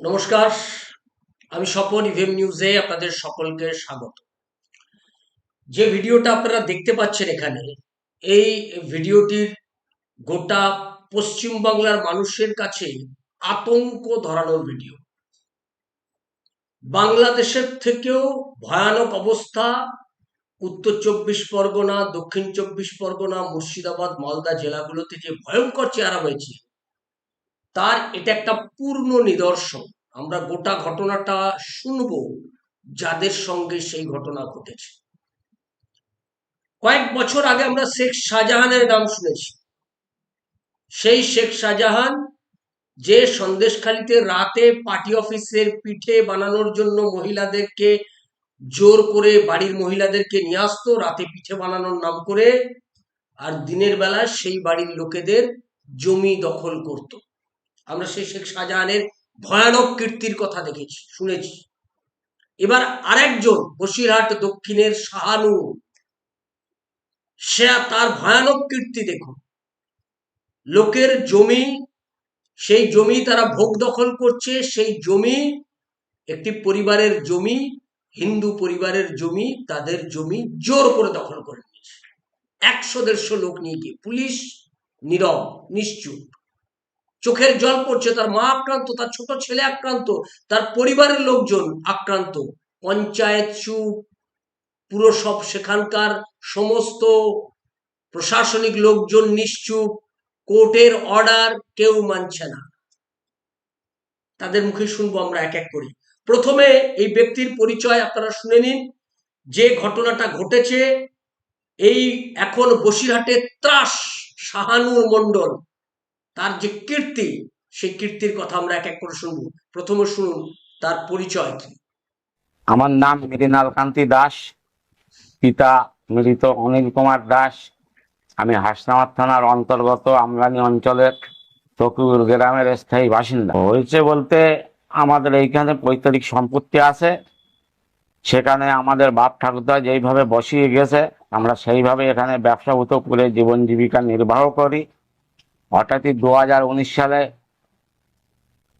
নমস্কার, আমি স্বপন ইভিএম নিউজে আপনাদের সকলকে স্বাগত। যে ভিডিওটা আপনারা দেখতে পাচ্ছেন এখানে, এই ভিডিওটির গোটা পশ্চিমবাংলার মানুষের কাছে আতঙ্ক ধরানোর ভিডিও। বাংলাদেশের থেকেও ভয়ানক অবস্থা, উত্তর চব্বিশ পরগনা, দক্ষিণ চব্বিশ পরগনা, মুর্শিদাবাদ, মালদা জেলাগুলোতে যে ভয়ঙ্কর চেহারা হয়েছে তার এটা একটা পূর্ণ নিদর্শন। আমরা গোটা ঘটনাটা শুনব যাদের সঙ্গে সেই ঘটনা ঘটেছে। কয়েক বছর আগে আমরা শেখ শাহজাহানের নাম শুনেছি। সেই শেখ শাহজাহান যে সন্দেশখালিতে রাতে পার্টি অফিসের পিঠে বানানোর জন্য মহিলাদেরকে জোর করে বাড়ির মহিলাদেরকে নিয়ে আসতো, রাতে পিঠে বানানোর নাম করে, আর দিনের বেলা সেই বাড়ির লোকেদের জমি দখল করতো। আমরা সেই শেখ শাহজাহানের ভয়ানক কীর্তির কথা দেখেছি, শুনেছি। এবার আরেকজন বসিরহাট দক্ষিণের শাহানু, সে তার ভয়ানক কীর্তি দেখুন। লোকের জমি, সেই জমি তারা ভোগ দখল করছে, সেই জমি, একটি পরিবারের জমি, হিন্দু পরিবারের জমি, তাদের জমি জোর করে দখল করে নিয়েছে। একশো দেড়শো লোক নিয়ে গিয়ে পুলিশ নীরব, নিশ্চুপ। চোখের জল পড়ছে, তার মা আক্রান্ত, তার ছোট ছেলে আক্রান্ত, তার পরিবারের লোকজন আক্রান্ত। পঞ্চায়েত চুপ পুরো সব সেখানকার সমস্ত প্রশাসনিক লোকজন নিশ্চুপ, কোর্টের অর্ডার কেউ মানছে না। তাদের মুখে শুনব আমরা এক এক করে। প্রথমে এই ব্যক্তির পরিচয় আপনারা শুনে নিন। যে ঘটনাটা ঘটেছে, এই এখন বসিরহাটের ত্রাস শাহানুর মণ্ডল তার যে কীর্তি, সেই কীর্তির কথা আমরা এক এক করে শুনব। প্রথমে শুনুন, তার পরিচয় কি? আমার নাম মৃণাল কান্তি দাস, পিতা মৃত অনিল কুমার দাস। আমি হাসনাবাদ থানার অন্তর্গত আমলানি অঞ্চলের তকুর গ্রামের স্থায়ী বাসিন্দা। হয়েছে বলতে আমাদের এইখানে পৈতৃক সম্পত্তি আছে। সেখানে আমাদের বাপ ঠাকুরদা যেইভাবে বসিয়ে গেছে, আমরা সেইভাবে এখানে ব্যবসাভূত করে জীবন জীবিকা নির্বাহ করি। হঠাৎই দু হাজার উনিশ সালে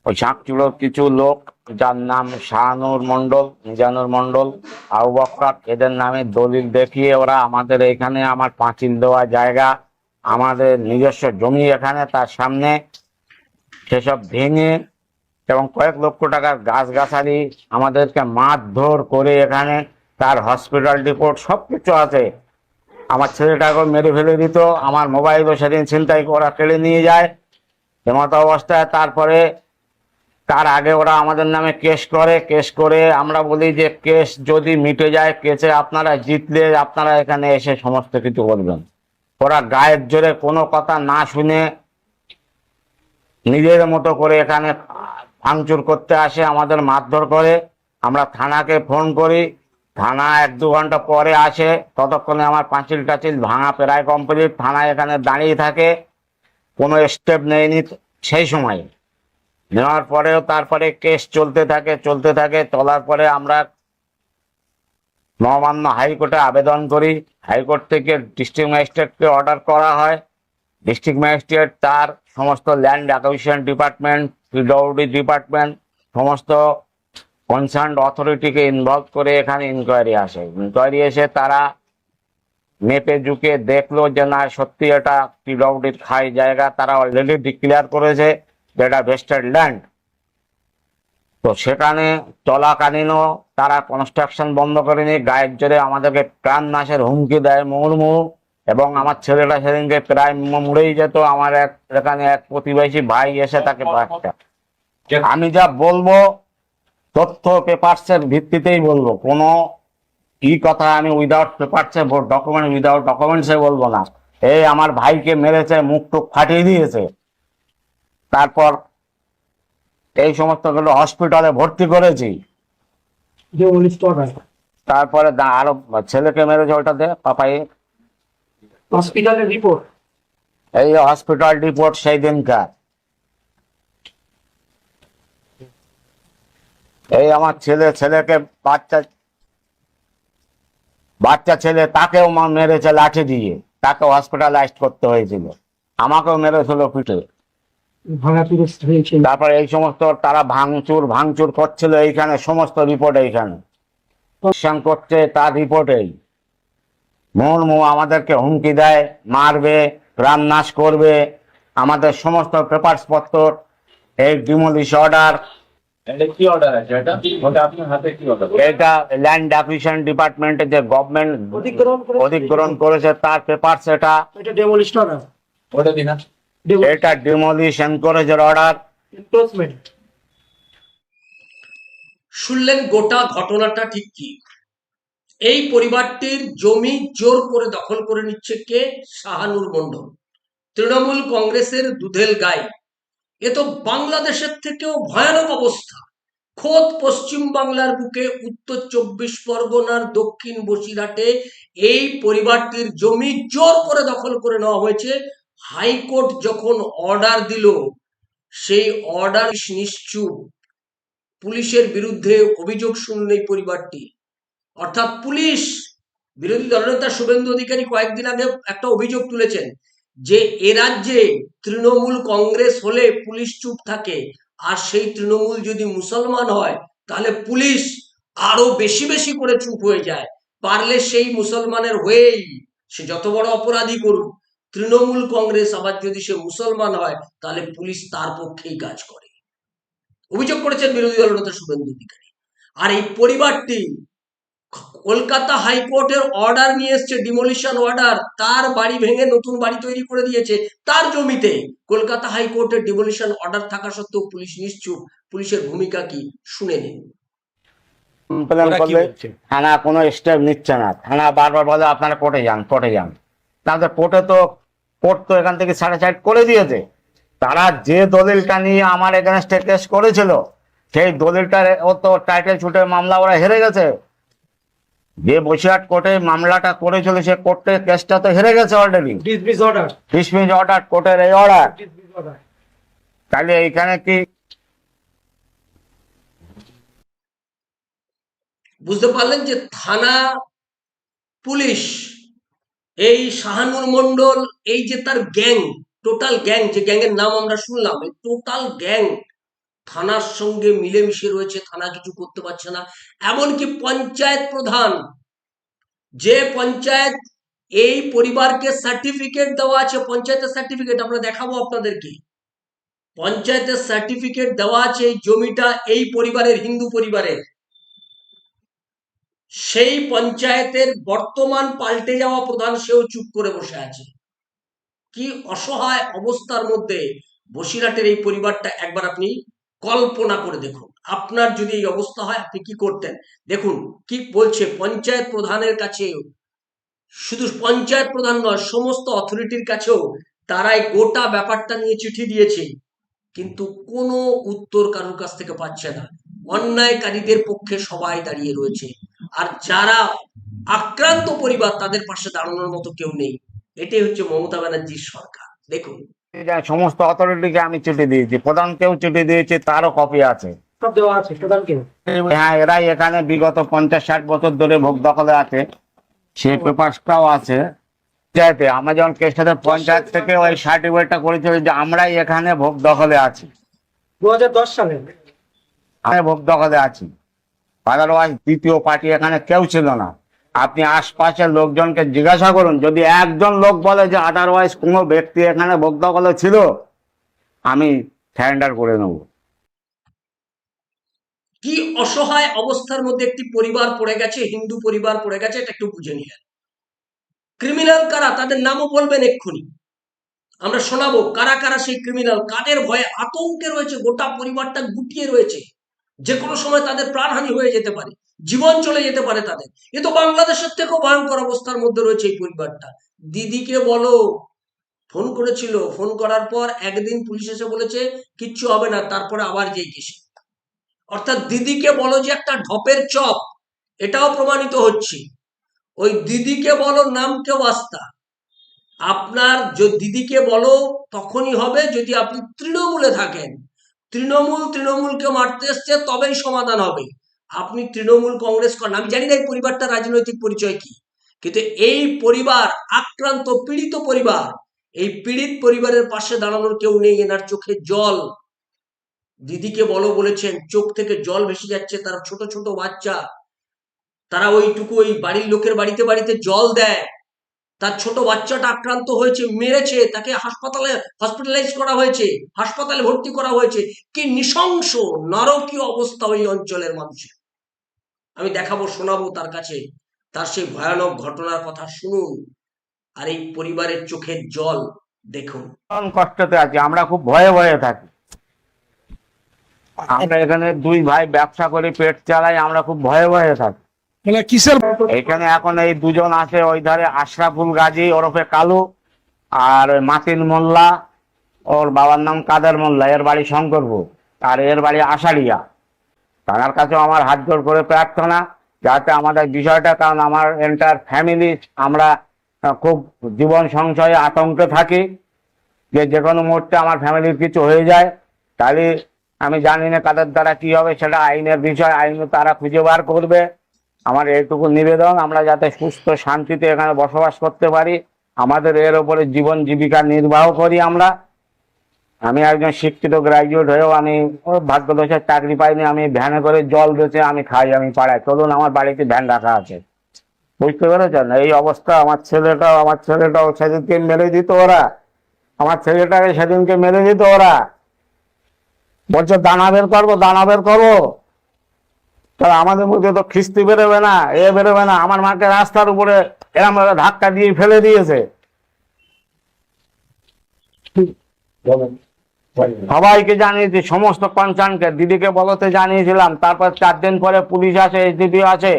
ওই চাঁকচুড়োর কিছু লোক, যার নাম শাহানুর মন্ডল মিজানুর মন্ডল বক্কর, এদের নামে দলিল দেখিয়ে ওরা আমাদের এখানে আমার পাঁচিল দেওয়া জায়গা, আমাদের নিজস্ব জমি এখানে তার সামনে। সেসব ভেঙে এবং কয়েক লক্ষ টাকার গাছগাছালি আমাদেরকে মারধর করে এখানে, তার হসপিটাল রিপোর্ট সব কিছু আছে। আমার ছেলেটাকেও মেরে ফেলে দিত, আমার মোবাইলও সেদিন ছিনতাই ওরা কেড়ে নিয়ে যায়। এমতো অবস্থায় তারপরে, তার আগে ওরা আমাদের নামে কেস করে কেস করে আমরা বলি যে কেস যদি মিটে যায়, কেসে আপনারা জিতলে আপনারা এখানে এসে সমস্ত কিছু করবেন। ওরা গায়ের জোরে কোনো কথা না শুনে নিজের মতো করে এখানে ভাঙচুর করতে আসে, আমাদের মারধর করে। আমরা থানাকে ফোন করি থানা এক দু ঘণ্টা পরে আসে, ততক্ষণে আমার পাঁচিল টাচিল ভাঙা প্রায় কমপ্লিট থানা এখানে দাঁড়িয়ে থাকে, কোনো স্টেপ নেয়নি সেই সময়। নেওয়ার পরেও তারপরে কেস চলতে থাকে চলতে থাকে, চলার পরে আমরা মহামান্য হাইকোর্টে আবেদন করি। হাইকোর্ট থেকে ডিস্ট্রিক্ট ম্যাজিস্ট্রেটকে অর্ডার করা হয়। ডিস্ট্রিক্ট ম্যাজিস্ট্রেট তার সমস্ত land acquisition department PWD department সমস্ত কনসার্ন অথরিটিকে ইনভলভ করে এখানে ইনকোয়ারি আসে। ইনকোয়ারি এসে তারা মেপে ঝুঁকে দেখল যে না সত্যি এটা পিডব্লিউডির খাই জায়গা তারা অলরেডি ডিক্লেয়ার করেছে যে এটা ভেস্টেড ল্যান্ড তো সেখানে চলাকালীনও তারা কনস্ট্রাকশন বন্ধ করেনি গায়ের জোরে আমাদেরকে প্রাণ নাশের হুমকি দেয় মুহুর্মুহু এবং আমার ছেলেটা সেদিনকে প্রায় মরেই যেত। আমার এক এখানে এক প্রতিবেশী ভাই এসে তাকে আমি যা বলব তথ্য পেপারসের ভিত্তিতেই বলব। কোনো কি কথা আমি উইদাউট পেপারসে ডকুমেন্ট উইদাউট ডকুমেন্টসে বলব না। এই আমার ভাইকে মেরেছে মুখ টুক ফাটিয়ে দিয়েছে। তারপর এই সমস্তগুলো হসপিটালে ভর্তি করেছি। তারপরে আরও ছেলেকে মেরেছে ওটা দে পাপাই। হসপিটালের রিপোর্ট এই হসপিটাল রিপোর্ট সেই দিনকার। এই আমার ছেলে ছেলেকে বাচ্চা বাচ্চা ছেলে তাকেও মা- মেরেছে লাঠি দিয়ে। তাকে হসপিটালাইজড করতে হয়েছিল। আমাকেও মেরেছিল পিঠে। তারপরে এই সমস্ত তারা ভাঙচুর ভাঙচুর করছিল এইখানে সমস্ত রিপোর্ট এইখানে। করছে তার রিপোর্ট এই। মুর্মু আমাদেরকে হুমকি দেয় মারবে প্রাণ নাশ করবে। আমাদের সমস্ত পেপারস পত্র এই ডিমোলিশ অর্ডার এটা কি অর্ডার আছে? এটা ওটা আপনার হাতে কি অর্ডার এটা ল্যান্ড অ্যাকুইশন ডিপার্টমেন্টে যে গভর্নমেন্ট অধিগ্রহণ করে অধিগ্রহণ করেছে তার পেপার সেটা। এটা ডেমোলিস্ট অর্ডার ওটা দিন এটা ডিমোলিশন করেছে অর্ডার এনক্রোচমেন্ট শুনলেন গোটা ঘটনাটা ঠিক কি? এই পরিবারটির জমি জোর করে দখল করে নিচ্ছে কে? শাহানুর মন্ডল তৃণমূল কংগ্রেসের দুধেল গাই। এ তো বাংলাদেশের থেকেও ভয়ানক অবস্থা। খোদ পশ্চিম বাংলার বুকে উত্তর চব্বিশ পরগনার দক্ষিণ বসিরহাটে এই পরিবারটির জমি জোর করে দখল করে নেওয়া হয়েছে। হাইকোর্ট যখন অর্ডার দিল, সেই অর্ডার নিশ্চুপ। পুলিশের বিরুদ্ধে অভিযোগ শুনল এই পরিবারটি। অর্থাৎ পুলিশ, বিরোধী দলনেতা শুভেন্দু অধিকারী কয়েকদিন আগে একটা অভিযোগ তুলেছেন যে এ রাজ্যে তৃণমূল কংগ্রেস হলে পুলিশ চুপ থাকে, আর সেই তৃণমূল যদি মুসলমান হয়, তাহলে পুলিশ আরও বেশি বেশি করে চুপ হয়ে যায়। পারলে সেই মুসলমানের হয়েই সে যত বড় অপরাধী করুক। তৃণমূল কংগ্রেস আবার যদি সে মুসলমান হয়, তাহলে পুলিশ তার পক্ষেই কাজ করে। অভিযোগ করেছেন বিরোধী দলনেতা শুভেন্দু অধিকারী। আর এই পরিবারটি কলকাতা হাইকোর্টের অর্ডার নিয়ে এসছে ডিমোলিশন অর্ডার তার বাড়ি ভেঙে নতুন বাড়ি তৈরি করে দিয়েছে। তার জমিতে কলকাতা হাইকোর্টের ডিমোলিশন অর্ডার থাকা সত্ত্বেও পুলিশ নিশ্চুপ। পুলিশের ভূমিকা কি শুনে নিন? থানা কোনো স্টেপ নিচ্ছে না। থানা বারবার বলে আপনারা কোর্টে যান কোর্টে যান। তাদের কোর্টে তো কোর্ট তো এখান থেকে সাড়ে সাইড করে দিয়েছে। তারা যে দলিলটা নিয়ে আমার এগেনস্টে কেস করেছিল সেই দলিলটার ও তো টাইটেল ছুটে মামলা ওরা হেরে গেছে। যে বসিরহাট কোর্টে মামলাটা করেছিল সে কোর্টে কেসটা তো হেরে গেছে already dismiss order dismiss order কোর্টের এই অর্ডার তাহলে এইখানে কি? বুঝতে পারলেন যে থানা পুলিশ এই শাহানুর মন্ডল এই যে তার গ্যাং টোটাল গ্যাং যে গ্যাংয়ের নাম আমরা শুনলাম এই টোটাল গ্যাং থানার সঙ্গে মিলেমিশে রয়েছে, থানা কিছু করতে পারছে না। এমনকি পঞ্চায়েত প্রধান, যে পঞ্চায়েত এই পরিবারকে সার্টিফিকেট দেওয়া আছে, পঞ্চায়েতের সার্টিফিকেট আমরা দেখাবো আপনাদেরকে। পঞ্চায়েতের সার্টিফিকেট দেওয়া আছে এই জমিটা এই পরিবারের, হিন্দু পরিবারের। সেই পঞ্চায়েতের বর্তমান পাল্টে যাওয়া প্রধান সেও চুপ করে বসে আছে। কি অসহায় অবস্থার মধ্যে বসিরহাটের এই পরিবারটা, একবার আপনি কল্পনা করে দেখুন। আপনার যদি এই অবস্থা হয়, আপনি কি করতেন? দেখুন, কি বলছে পঞ্চায়েত প্রধানের কাছে শুধু পঞ্চায়েত প্রধান নয়, সমস্ত অথরিটির কাছেও তারাই গোটা ব্যাপারটা নিয়ে চিঠি দিয়েছে। কিন্তু কোনো উত্তর কারোর কাছ থেকে পাচ্ছে না। অন্যায়কারীদের পক্ষে সবাই দাঁড়িয়ে রয়েছে। আর যারা আক্রান্ত পরিবার, তাদের পাশে দাঁড়ানোর মতো কেউ নেই। এটাই হচ্ছে মমতা ব্যানার্জির সরকার। দেখুন সমস্ত অথরিটিকে আমি চিঠি দিয়েছি প্রধানকেও চিঠি দিয়েছি তারও কপি আছে। সব দেওয়া আছে প্রধানকে হ্যাঁ এরাই এখানে বিগত পঞ্চাশ ষাট বছর ধরে ভোগ দখলে আছে। সে পেপারসটাও আছে। পঞ্চায়েতে আমরা যখন কেসটাতে পঞ্চায়েত থেকে ওই সার্টিফিকেটটা করেছিল যে আমরাই এখানে ভোগ দখলে আছি। দু দশ সালে? আমি ভোগ দখলে আছি। আদারওয়াইজ দ্বিতীয় পার্টি এখানে কেউ ছিল না। আপনি আশপাশের লোকজনকে জিজ্ঞাসা করুন। যদি একজন লোক বলে যে আদারওয়াইজ কোনো ব্যক্তি এখানে দখলে ছিল, আমি স্যারেন্ডার করে নেব। কি অসহায় অবস্থার মধ্যে একটি পরিবার পড়ে গেছে, হিন্দু পরিবার পড়ে গেছে, এটা একটু বুঝে নিলেন ক্রিমিনাল কারা? তাদের নামও বলবেন এক্ষুনি। আমরা শোনাবো, কারা কারা সেই ক্রিমিনাল কাদের ভয়ে আতঙ্কে রয়েছে? গোটা পরিবারটা গুটিয়ে রয়েছে। যে কোনো সময় তাদের প্রাণহানি হয়ে যেতে পারে। জীবন চলে যেতে পারে তাদের। এ তো বাংলাদেশের থেকেও ভয়ঙ্কর অবস্থার মধ্যে রয়েছে এই পরিবারটা। দিদিকে বলো, ফোন করেছিল। ফোন করার পর একদিন পুলিশ এসে বলেছে, কিচ্ছু হবে না, তারপরে আবার যেই কেসে। অর্থাৎ দিদিকে বলো যে একটা ঢপের চপ, এটাও প্রমাণিত হচ্ছে। ওই দিদিকে বলো, নাম কেউ বাস্তা আপনার দিদিকে বলো, তখনই হবে যদি আপনি তৃণমূলে থাকেন। তৃণমূল, তৃণমূলকে মারতে এসছে, তবেই সমাধান হবে। আপনি তৃণমূল কংগ্রেস করেন, আমি জানি না এই পরিবারটা রাজনৈতিক পরিচয় কি, কিন্তু এই পরিবার, আক্রান্ত, পীড়িত পরিবার, এই পীড়িত পরিবারের পাশে দাঁড়ানোর কেউ নেই, এনার চোখে জল। দিদিকে বলো বলেছেন, চোখ থেকে জল ভেসে যাচ্ছে, তার ছোট ছোট বাচ্চা, তারা ওইটুকু ওই বাড়ির লোকের বাড়িতে বাড়িতে জল দেয়। তার ছোট বাচ্চাটা আক্রান্ত হয়েছে, মেরেছে, তাকে হাসপাতালে হসপিটালাইজ করা হয়েছে, হাসপাতালে ভর্তি করা হয়েছে। কি নৃশংস, নরকীয় অবস্থা ওই অঞ্চলের মানুষের। আমি দেখাবো শোনাবো তার কাছে। তার সেই ভয়ানক ঘটনার কথা শুনুন আর এই পরিবারের চোখের জল দেখুন। কষ্টতে আছি আমরা খুব ভয়ে ভয়ে থাকি। আমরা এখানে দুই ভাই ব্যবসা করে পেট চালাই আমরা খুব ভয়ে ভয়ে থাকি। কিসের এখানে এখন এই দুজন আছে ওই ধারে আশরাফুল গাজী ওরফে কালু আর ওই মাতিন মোল্লা। ওর বাবার নাম কাদের মোল্লা এর বাড়ি শঙ্করপুর। আর এর বাড়ি আষাঢ়িয়া। তার কাছেও আমার হাত জোর করে প্রার্থনা, যাতে আমাদের বিষয়টা, কারণ আমার এন্টার ফ্যামিলি আমরা খুব জীবন সংশয়ে আতঙ্কে থাকি, যে যে কোনো মুহূর্তে আমার ফ্যামিলির কিছু হয়ে যায়, তাহলে আমি জানি না কাদের দ্বারা কি হবে, সেটা আইনের বিষয়, আইন তারা খুঁজে বার করবে। আমার এইটুকু নিবেদন, আমরা যাতে সুস্থ শান্তিতে এখানে বসবাস করতে পারি, আমাদের এর ওপরে জীবন জীবিকা নির্বাহ করি আমরা। আমি একজন শিক্ষিত গ্রাজুয়েট হয়েও আমি ভাগ্যদোষের চাকরি পাইনি, আমি ভ্যানে করে জল বেচে আমি খাই, আমি পাড়ায়। চলুন, আমার বাড়িতে ভ্যান রাখা আছে। বুঝতে পেরেছেন? এই অবস্থা, আমার ছেলেটাও আমার ছেলেটাও সেদিনকে মেরে দিত ওরা। আমার ছেলেটাকে সেদিনকে মেরে দিত ওরা। বলছে, দানা বের করব, দানা বের করব। তাহলে আমাদের মধ্যে তো খিস্তি বেরোবে না, এ বেরোবে না। আমার মাকে রাস্তার উপরে এরম ভাবে ধাক্কা দিয়ে ফেলে দিয়েছে। সবাইকে জানিয়েছি, সমস্ত কনসার্নকে দিদিকে বলতে জানিয়েছিলাম, তারপর চার দিন পরে পুলিশ আসে এসডিপি আসে,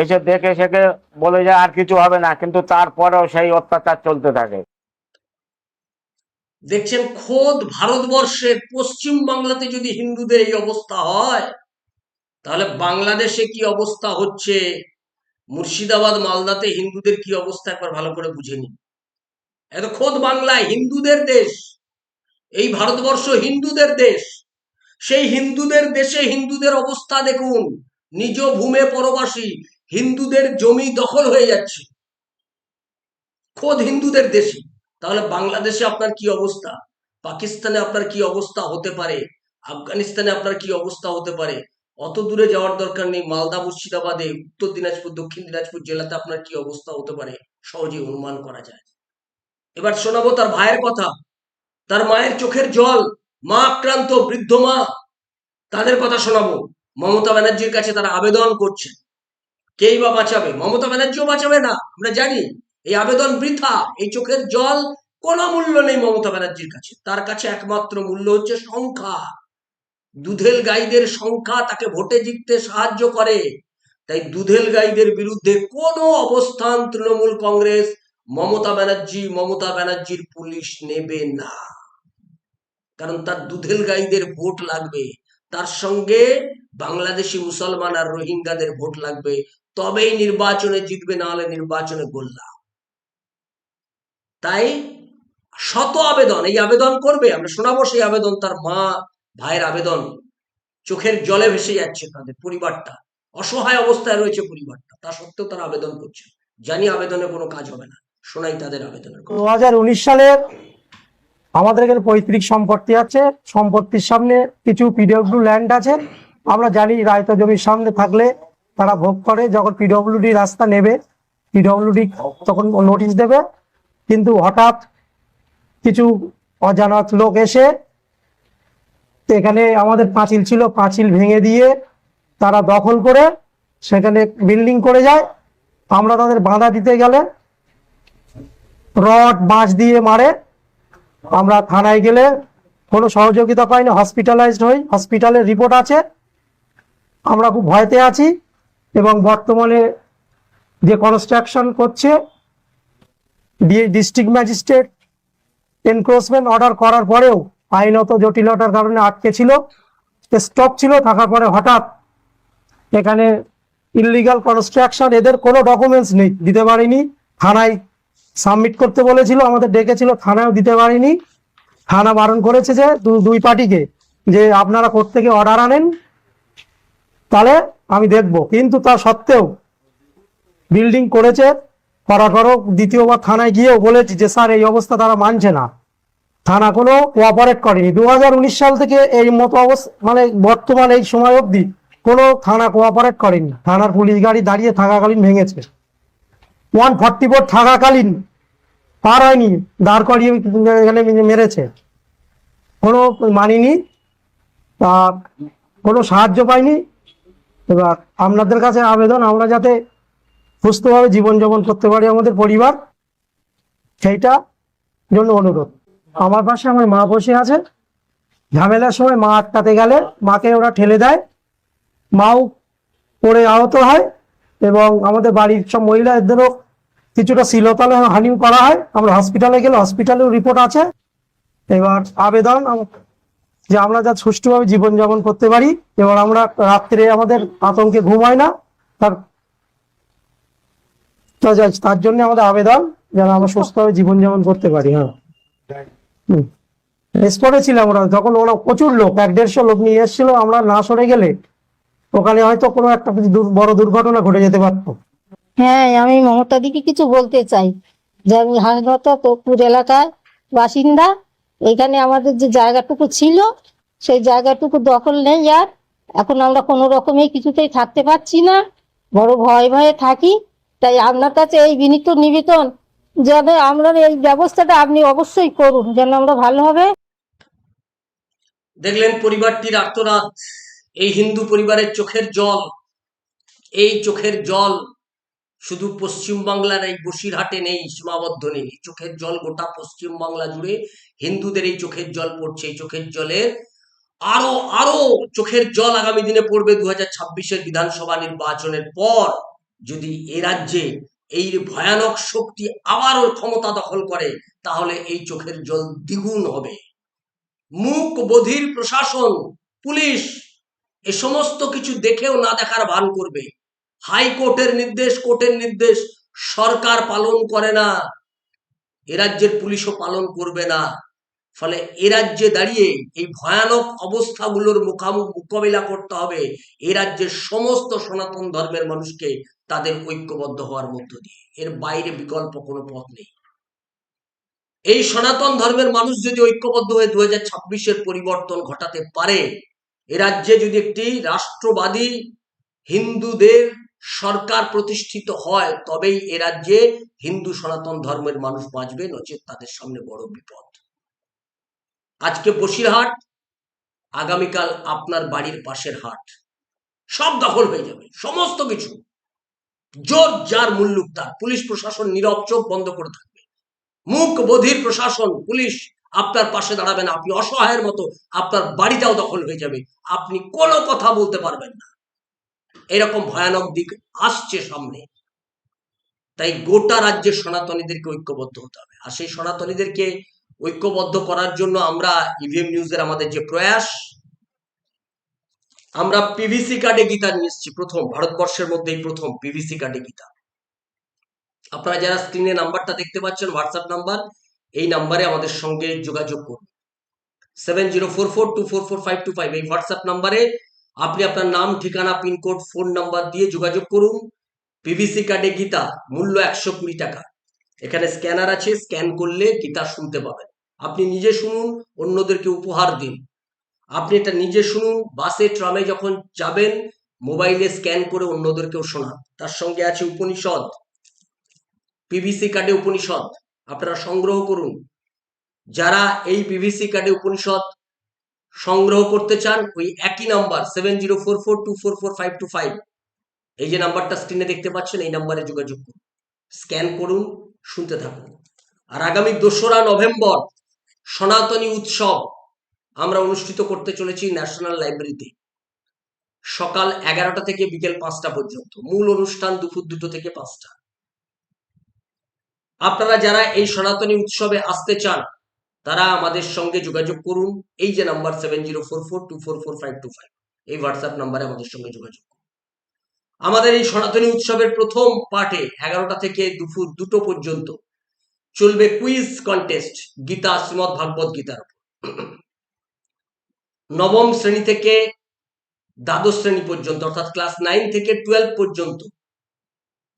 এসে দেখে সেকে বলে যায়, আর কিছু হবে না, কিন্তু তারপরেও সেই অত্যাচার চলতে থাকে। দেখছেন, খোদ ভারতবর্ষের পশ্চিম বাংলাতে যদি হিন্দুদের এই অবস্থা হয়, তাহলে বাংলাদেশে কি অবস্থা হচ্ছে? মুর্শিদাবাদ, মালদাতে হিন্দুদের কি অবস্থা? একবার ভালো করে বুঝে নিন। এত খোদ বাংলায় হিন্দুদের দেশ এই ভারতবর্ষ হিন্দুদের দেশ। সেই হিন্দুদের দেশে হিন্দুদের অবস্থা দেখুন। নিজ ভূমে পরবাসী, হিন্দুদের জমি দখল হয়ে যাচ্ছে। খোদ হিন্দুদের দেশে তাহলে বাংলাদেশে আপনার কি অবস্থা? পাকিস্তানে আপনার কি অবস্থা হতে পারে? আফগানিস্তানে আপনার কি অবস্থা হতে পারে? অত দূরে যাওয়ার দরকার নেই। মালদা, মুর্শিদাবাদে, উত্তর দিনাজপুর, দক্ষিণ দিনাজপুর জেলাতে আপনার কি অবস্থা হতে পারে? সহজেই অনুমান করা যায়। এবার শোনাবো তার ভাইয়ের কথা। তার মায়ের চোখের জল, মা আক্রান্ত, বৃদ্ধ মা। তাদের কথা শোনাবো। মমতা ব্যানার্জির কাছে তারা আবেদন করছে। কেই বা বাঁচাবে? মমতা ব্যানার্জিও বাঁচাবে না, আমরা জানি। এই আবেদন বৃথা, এই চোখের জল কোনো মূল্য নেই মমতা ব্যানার্জির কাছে। তার কাছে একমাত্র মূল্য হচ্ছে সংখ্যা। দুধেল গাইদের সংখ্যা তাকে ভোটে জিততে সাহায্য করে। তাই দুধেল গাইদের বিরুদ্ধে কোনো অবস্থান তৃণমূল কংগ্রেস, মমতা ব্যানার্জি, মমতা ব্যানার্জির পুলিশ নেবে না। কারণ তার দুধেল গাইদের ভোট লাগবে। তার সঙ্গে বাংলাদেশি মুসলমান আর রোহিঙ্গাদের ভোট লাগবে। তবেই নির্বাচনে জিতবে, না হলে নির্বাচনে গোল্লা। তাই শত আবেদন, এই আবেদন করবে, আমরা শোনাবো সেই আবেদন, তার মা ভাইয়ের আবেদন। চোখের জলে ভেসে যাচ্ছে তাদের পরিবারটা। অসহায় অবস্থায় রয়েছে পরিবারটা। তা সত্ত্বেও তারা আবেদন করছে। জানি আবেদনে কোনো কাজ হবে না। শোনাই তাদের আবেদনের দু হাজার উনিশ সালের আমাদের এখানে পৈতৃক সম্পত্তি আছে, সম্পত্তির সামনে কিছু পিডব্লিউ ল্যান্ড আছে। আমরা জানি রায়তা জমির সামনে থাকলে তারা ভোগ করে, যখন পিডব্লিউডি রাস্তা নেবে পিডব্লিউডি তখন নোটিশ দেবে। কিন্তু হঠাৎ কিছু অজানাত লোক এসে এখানে আমাদের পাঁচিল ছিল, পাঁচিল ভেঙে দিয়ে তারা দখল করে সেখানে বিল্ডিং করে যায়। আমরা তাদের বাধা দিতে গেলে রড, বাঁশ দিয়ে মারে। আমরা থানায় গেলে কোনো সহযোগিতা পাইনি হসপিটালাইজড হই হসপিটালের রিপোর্ট আছে। আমরা খুব ভয়তে আছি এবং বর্তমানে যে কনস্ট্রাকশন করছে ডিস্ট্রিক্ট ম্যাজিস্ট্রেট এনক্রোচমেন্ট অর্ডার করার পরেও আইনত জটিলতার কারণে আটকে ছিল স্টপ ছিল, থাকার পরে হঠাৎ এখানে ইলিগাল কনস্ট্রাকশন এদের কোনো ডকুমেন্টস নেই, দিতে পারিনি। থানায় সাবমিট করতে বলেছিল, আমাদের ডেকেছিল, থানায়ও দিতে পারিনি। থানা বারণ করেছে যে দুই পার্টিকে, যে আপনারা কোর্ট থেকে অর্ডার আনেন, তাহলে আমি দেখব। কিন্তু তা সত্ত্বেও বিল্ডিং করেছে করা করো দ্বিতীয়বার থানায় গিয়েও বলেছি যে, স্যার, এই অবস্থা তারা মানছে না। থানা কোনো কোঅপারেট করেনি। দু হাজার উনিশ সাল থেকে এই মতো অবস্থা মানে বর্তমান এই সময় অবধি কোনো থানা কোঅপারেট করেনি। থানার পুলিশ গাড়ি দাঁড়িয়ে থাকাকালীন ভেঙেছে। ওয়ান ফর্টি ফোর থাকাকালীন পার হয়নি। দাঁড় করিয়ে এখানে মেরেছে। কোনো মানিনি তা কোনো সাহায্য পাইনি। এবার আপনাদের কাছে আবেদন, আমরা যাতে সুস্থভাবে জীবনযাপন করতে পারি আমাদের পরিবার, সেইটা জন্য অনুরোধ। আমার পাশে আমার মা বসে আছে। ঝামেলার সময় মা আটকাতে গেলে মাকে ওরা ঠেলে দেয়। মাও পড়ে আহত হয় এবং আমাদের বাড়ির সব মহিলাদেরও কিছুটা শিলতলে হানি করা হয়। আমরা হসপিটালে গেলে হসপিটালেও রিপোর্ট আছে। এবার আবেদন যে আমরা যা সুষ্ঠুভাবে জীবনযাপন করতে পারি, এবার আমরা রাত্রে আমাদের আতঙ্কে ঘুম হয় না। তার তার জন্য আমাদের আবেদন, যেন আমরা সুস্থভাবে জীবনযাপন করতে পারি হ্যাঁ। স্পটে ছিলাম ওরা যখন ওরা প্রচুর লোক, এক দেড়শো লোক নিয়ে এসেছিল, আমরা না সরে গেলে, ওখানে হয়তো কোনো একটা বড় দুর্ঘটনা ঘটে যেতে পারতো। হ্যাঁ আমি মমতা দিকে কিছু বলতে চাই। যে আমি হাসদত্ত তোপুর এলাকার বাসিন্দা, এখানে আমাদের যে জায়গাটুকু ছিল, সেই জায়গাটুকু দখল নেই আর এখন আমরা কোনো রকমে কিছুতেই থাকতে পারছি না। বড় ভয়ে ভয়ে থাকি। তাই আপনার কাছে এই বিনীত নিবেদন যেন আমরা এই ব্যবস্থাটা আপনি অবশ্যই করুন, যেন আমরা ভালোভাবে দেখলেন পরিবারটির আর্তনাদ, এই হিন্দু পরিবারের চোখের জল, এই চোখের জল শুধু পশ্চিম বাংলার এই বসিরহাটে নেই, সীমাবদ্ধ নেই। চোখের জল গোটা পশ্চিম বাংলা জুড়ে হিন্দুদের এই চোখের জল পড়ছে। এই চোখের জলের আরও আরও চোখের জল আগামী দিনে পড়বে দু হাজার ছাব্বিশের বিধানসভা নির্বাচনের পর। যদি এ রাজ্যে এই ভয়ানক শক্তি আবারও ক্ষমতা দখল করে, তাহলে এই চোখের জল দ্বিগুণ হবে। মুখ বধির প্রশাসন, পুলিশ, এ সমস্ত কিছু দেখেও না দেখার ভান করবে। হাইকোর্টের নির্দেশ কোর্টের নির্দেশ, সরকার পালন করে না। এ রাজ্যের পুলিশও পালন করবে না। ফলে এ রাজ্যে দাঁড়িয়ে এই ভয়ানক অবস্থাগুলোর মুখামুখ মোকাবিলা করতে হবে। এ রাজ্যের সমস্ত সনাতন ধর্মের মানুষকে তাদের ঐক্যবদ্ধ হওয়ার মধ্য দিয়ে। এর বাইরে বিকল্প কোনো পথ নেই। এই সনাতন ধর্মের মানুষ যদি ঐক্যবদ্ধ হয়ে দু হাজার পরিবর্তন ঘটাতে পারে, এ রাজ্যে যদি একটি রাষ্ট্রবাদী হিন্দুদের সরকার প্রতিষ্ঠিত হয়, তবেই এ রাজ্যে হিন্দু সনাতন ধর্মের মানুষ বাঁচবে, নচেত তাদের সামনে বড় বিপদ। আজকে বসিরহাট, আগামীকাল আপনার বাড়ির পাশের হাট। সব দখল হয়ে যাবে, সমস্ত কিছু। জোর যার মুল্লুক তার, পুলিশ প্রশাসন নীরব, চোখ বন্ধ করে থাকবে। মুখ বধির প্রশাসন, পুলিশ আপনার পাশে দাঁড়াবে না, আপনি অসহায়ের মতো আপনার বাড়িটাও দখল হয়ে যাবে। আপনি কোনো কথা বলতে পারবেন না। এরকম ভয়ানক দিক আসছে সামনে। তাই গোটা রাজ্যের সনাতনীদেরকে ঐক্যবদ্ধ হতে হবে। আর সেই সনাতনীদেরকে ঐক্যবদ্ধ করার জন্য আমরা ইভিএম নিউজের আমাদের যে প্রয়াস, আমরা পিভিসি কার্ডে গীতা নিয়ে এসেছি প্রথম, ভারতবর্ষের মধ্যেই প্রথম পিভিসি কার্ডে গীতা। আপনারা যারা স্ক্রিনে নাম্বারটা দেখতে পাচ্ছেন হোয়াটসঅ্যাপ নাম্বার, এই নাম্বারে আমাদের সঙ্গে যোগাযোগ করুন। Seven zero four four two four four five two five এই হোয়াটসঅ্যাপ নাম্বারে আপনি আপনার নাম, ঠিকানা পিনকোড ফোন নাম্বার দিয়ে যোগাযোগ করুন। পিভিসি কার্ডে গীতা, মূল্য একশো কুড়ি টাকা। এখানে স্ক্যানার আছে, স্ক্যান করলে গীতা শুনতে পাবেন। আপনি নিজে শুনুন, অন্যদেরকে উপহার দিন। আপনি এটা নিজে শুনুন, বাসে, ট্রামে যখন যাবেন, মোবাইলে স্ক্যান করে অন্যদেরকেও শোনান। তার সঙ্গে আছে উপনিষদ। পিভিসি কার্ডে উপনিষদ। আপনারা সংগ্রহ করুন। যারা এই পিভিসি কার্ডে উপনিষদ সংগ্রহ করতে চান ওই একই number seven zero four four two four four five two five এই যে নাম্বারটা স্ক্রিনে দেখতে পাচ্ছেন, এই নাম্বারে যোগাযোগ করুন। স্ক্যান করুন, শুনতে থাকুন। আর আগামী দোসরা নভেম্বর, সনাতনী উৎসব, আমরা অনুষ্ঠিত করতে চলেছি ন্যাশনাল লাইব্রেরিতে সকাল এগারোটা থেকে বিকেল পাঁচটা পর্যন্ত। মূল অনুষ্ঠান দুপুর দুটো থেকে পাঁচটা। আপনারা যারা এই সনাতনী উৎসবে আসতে চান তারা আমাদের সঙ্গে যোগাযোগ করুন। এই যে number seven zero four four two four four five two five এই হোয়াটসঅ্যাপ নাম্বারে আমাদের সঙ্গে যোগাযোগ করুন। আমাদের এই সনাতনী উৎসবের প্রথম পার্টে এগারোটা থেকে দুপুর দুটো পর্যন্ত চলবে কুইজ কন্টেস্ট গীতা, শ্রীমদ ভাগবত গীতার নবম শ্রেণি থেকে দ্বাদশ শ্রেণি পর্যন্ত, অর্থাৎ ক্লাস নাইন থেকে টুয়েলভ পর্যন্ত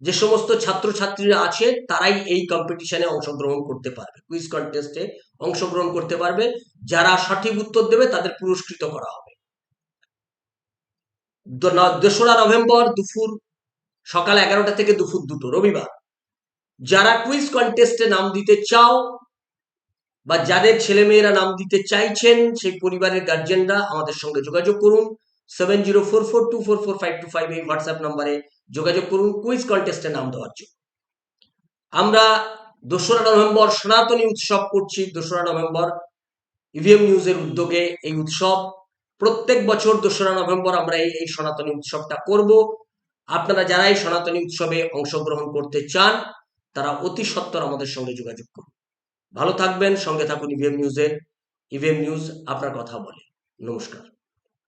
যে সমস্ত ছাত্রছাত্রীরা আছে, তারাই এই কম্পিটিশনে অংশগ্রহণ করতে পারবে। কুইজ কন্টেস্টে অংশগ্রহণ করতে পারবে। যারা সঠিক উত্তর দেবে, তাদের পুরস্কৃত করা হবে। দোসরা নভেম্বর দুপুর সকাল এগারোটা থেকে দুপুর দুটো, রবিবার। যারা কুইজ কন্টেস্টে নাম দিতে চাও বা যাদের ছেলেমেয়েরা নাম দিতে চাইছেন, সেই পরিবারের গার্জেনরা আমাদের সঙ্গে যোগাযোগ করুন। Seven zero four four two four four five two five এই হোয়াটসঅ্যাপ নম্বরে যোগাযোগ করুন কুইজ কন্টেস্টে নাম দেওয়ার জন্য। আমরা দোসরা নভেম্বর সনাতনী উৎসব করছি, দোসরা নভেম্বর। ইভিএম নিউজের উদ্যোগে এই উৎসব। প্রত্যেক বছর দোসরা নভেম্বর আমরা এই এই সনাতনী উৎসবটা করব। আপনারা যারা এই সনাতনী উৎসবে অংশগ্রহণ করতে চান, তারা অতি সত্বর আমাদের সঙ্গে যোগাযোগ করুন। ভালো থাকবেন, সঙ্গে থাকুন ইভিএম নিউজের ইভিএম নিউজ আপনার কথা বলে। নমস্কার।